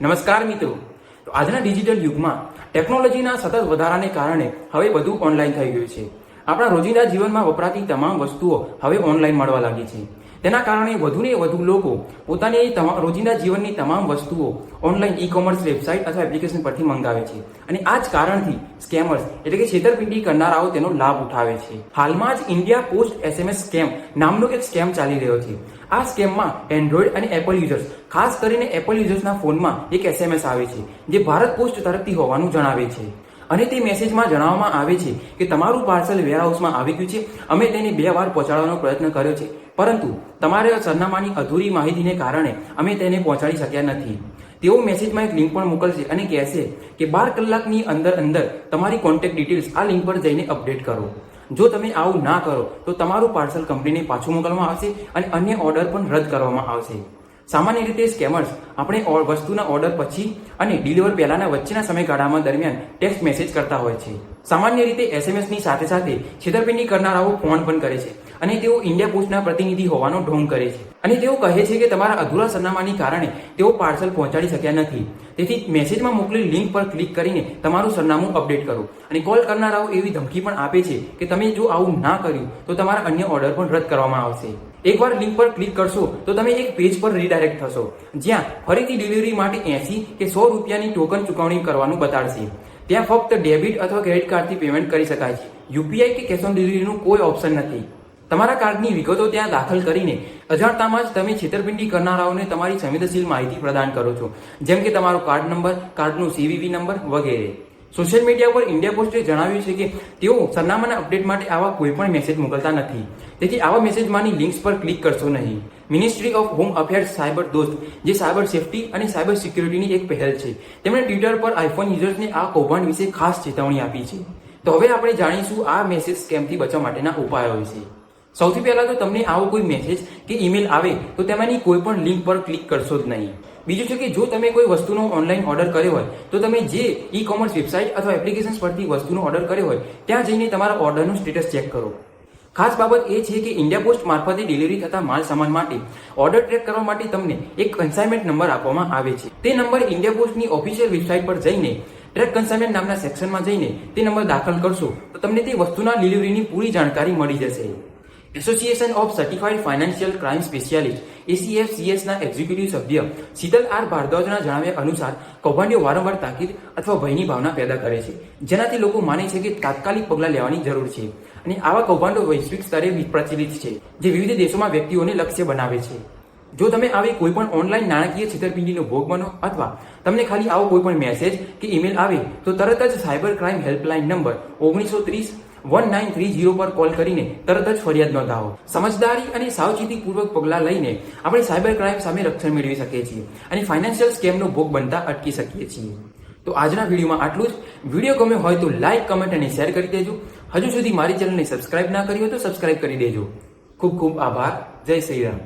નમસ્કાર મિત્રો. તો આજના ડિજિટલ યુગમાં ટેકનોલોજીના સતત વધારાને કારણે હવે બધું ઓનલાઈન થઈ ગયું છે. આપણા રોજિંદા જીવનમાં વપરાતી તમામ વસ્તુઓ હવે ઓનલાઈન મળવા લાગી છે. તેના કારણે વધુને વધુ લોકો પોતાની રોજિંદા જીવનની તમામ વસ્તુઓ ઓનલાઈન ઈ કોમર્સ વેબસાઇટ અથવા એપ્લિકેશન પરથી મંગાવે છે. અને આ જ કારણથી સ્કેમર્સ એટલે કે છેતરપિંડી કરનારાઓ તેનો લાભ ઉઠાવે છે. હાલમાં જ ઇન્ડિયા પોસ્ટ એસએમએસ સ્કેમ નામનો એક સ્કેમ ચાલી રહ્યો છે. આ સ્કેમમાં એન્ડ્રોઈડ અને એપલ યુઝર્સ ખાસ કરીને એપલ યુઝર્સના ફોનમાં એક એસએમએસ આવે છે, જે ભારત પોસ્ટ તરફથી હોવાનું જણાવે છે. અને તે મેસેજમાં જણાવવામાં આવે છે કે તમારું પાર્સલ વેરહાઉસમાં આવી ગયું છે. અમે તેને બે વાર પહોંચાડવાનો પ્રયત્ન કર્યો છે. પરંતુ તમારા સરનામાની અધૂરી માહિતીને કારણે અમે તેને પહોંચાડી શક્યા નથી. તેઓ મેસેજમાં એક લિંક પણ મોકલશે અને કહેશે કે બાર કલાકની અંદર અંદર તમારી કોન્ટેક્ટ ડિટેલ્સ આ લિંક પર જઈને અપડેટ કરો. જો તમે આવું ના કરો, તો તમારું પાર્સલ કંપનીને પાછું મોકલવામાં આવશે અને અન્ય ઓર્ડર પણ રદ કરવામાં આવશે. સામાન્ય રીતે સ્કેમર્સ આપણે વસ્તુના ઓર્ડર પછી અને ડિલિવર પહેલાના વચ્ચેના સમયગાળામાં દરમિયાન ટેક્સ્ટ મેસેજ કરતા હોય છે. સામાન્ય રીતે એસએમએસની સાથે સાથે છેતરપિંડી કરનારાઓ ફોન પણ કરે છે અને તેઓ ઇન્ડિયા પોસ્ટના પ્રતિનિધિ હોવાનો ઢોંગ કરે છે. અને તેઓ કહે છે કે તમારા અધૂરા સરનામાની કારણે તેઓ પાર્સલ પહોંચાડી શક્યા નથી. તેથી મેસેજમાં મોકલેલી લિંક પર ક્લિક કરીને તમારું સરનામું અપડેટ કરો. અને કોલ કરનારાઓ એવી ધમકી પણ આપે છે કે તમે જો આવું ના કર્યું, તો તમારા અન્ય ઓર્ડર પણ રદ કરવામાં આવશે. એકવાર લિંક પર ક્લિક કરશો, તો તમે એક પેજ પર રીડાયરેક્ટ થશો, જ્યાં ફરીથી ડિલિવરી માટે એસી કે સો રૂપિયાની ટોકન ચૂકવણી કરવાનું બતાડશે. ત્યાં ફક્ત ડેબિટ અથવા ક્રેડિટ કાર્ડથી પેમેન્ટ કરી શકાય છે. યુપીઆઈ કે કેશ ઓન ડિલિવરીનું કોઈ ઓપ્શન નથી. તમારા કાર્ડની વિગતો ત્યાં દાખલ કરીને અજાણતામાં જ તમે છેતરપિંડી કરનારાઓને તમારી સંવેદનશીલ માહિતી પ્રદાન કરો છો. જેમ કે તમારો કાર્ડ નંબર, કાર્ડનો સીવીવી નંબર વગેરે. સોશિયલ મીડિયા પર ઇન્ડિયા પોસ્ટે જણાવ્યું છે કે તેઓ સરનામાના અપડેટ માટે આવા કોઈ પણ મેસેજ મોકલતા નથી. તેથી આવા મેસેજમાંની લિંક્સ પર ક્લિક કરશો નહીં. Ministry of home affairs cyber દોસ્ત જે સાયબર સેફટી અને સાયબર સિક્યુરિટીની એક પહેલ છે. તેમણે ટ્વિટર પર આઈફોન યુઝર્સને આ કૌભાંડ વિશે ખાસ ચેતવણી આપી છે. તો હવે આપણે જાણીશું આ મેસેજ સ્કેમથી બચવા માટેના ઉપાયો વિશે. સૌથી પહેલાં તો તમને આવો કોઈ મેસેજ કે ઈમેલ આવે, તો તેમાંની કોઈ પણ લિંક પર ક્લિક કરશો જ નહીં. બીજું છે કે જો તમે કોઈ વસ્તુનો ઓનલાઈન ઓર્ડર કર્યો હોય, તો તમે જે ઈ કોમર્સ વેબસાઇટ અથવા એપ્લિકેશન પરથી વસ્તુનો ઓર્ડર કર્યો હોય, ત્યાં જઈને તમારા ઓર્ડરનું સ્ટેટસ ચેક કરો. ખાસ બાબત એ છે કે ઇન્ડિયા પોસ્ટ મારફતે ડિલિવરી થતા માલ સામાન માટે ઓર્ડર ટ્રેક કરવા માટે તમને એક કન્સાઇનમેન્ટ નંબર આપવામાં આવે છે. તે નંબર ઇન્ડિયા પોસ્ટની ઓફિશિયલ વેબસાઇટ પર જઈને ટ્રેક કન્સાઇનમેન્ટ નામના સેક્શનમાં જઈને તે નંબર દાખલ કરશો, તો તમને તે વસ્તુના ડિલિવરીની પૂરી જાણકારી મળી જશે. Association of certified financial crime specialist એસીએફસીએસના executive સભ્ય શીતલ આર ભારદ્વાજના જણાવ્યા અનુસાર, કૌભાંડીઓ વારંવાર તાકીદ અથવા ભયની ભાવના પેદા કરે છે, જેનાથી લોકો માને છે કે તાત્કાલિક પગલાં લેવાની જરૂર છે. અને આવા કૌભાંડો વૈશ્વિક સ્તરે પ્રચલિત છે, જે વિવિધ દેશોમાં વ્યક્તિઓને લક્ષ્ય બનાવે છે. જો તમે આવી કોઈ પણ ઓનલાઈન નાણાકીય છેતરપિંડીનો ભોગ બનો અથવા તમને ખાલી આવો કોઈ પણ મેસેજ કે ઈમેલ આવે, તો તરત જ સાયબર ક્રાઇમ હેલ્પલાઇન નંબર ઓગણીસો ત્રીસ વન નાઇન થ્રી જીરો પર કોલ કરીને તરત જ ફરિયાદ નોંધાવો. સમજદારી અને સાવચેતીપૂર્વક પગલાં લઈને આપણે સાયબર ક્રાઇમ સામે રક્ષણ મેળવી શકીએ છીએ અને ફાઇનાન્શિયલ સ્કેમનો ભોગ બનતા અટકી શકીએ છીએ. તો આજના વિડીયોમાં આટલું જ. વીડિયો ગમે હોય તો લાઇક કમેન્ટ અને શેર કરી દેજો. હજુ સુધી મારી ચેનલને સબસ્ક્રાઇબ ના કરી હોય તો સબસ્ક્રાઇબ કરી દેજો. ખૂબ ખૂબ આભાર. જય શ્રી રામ.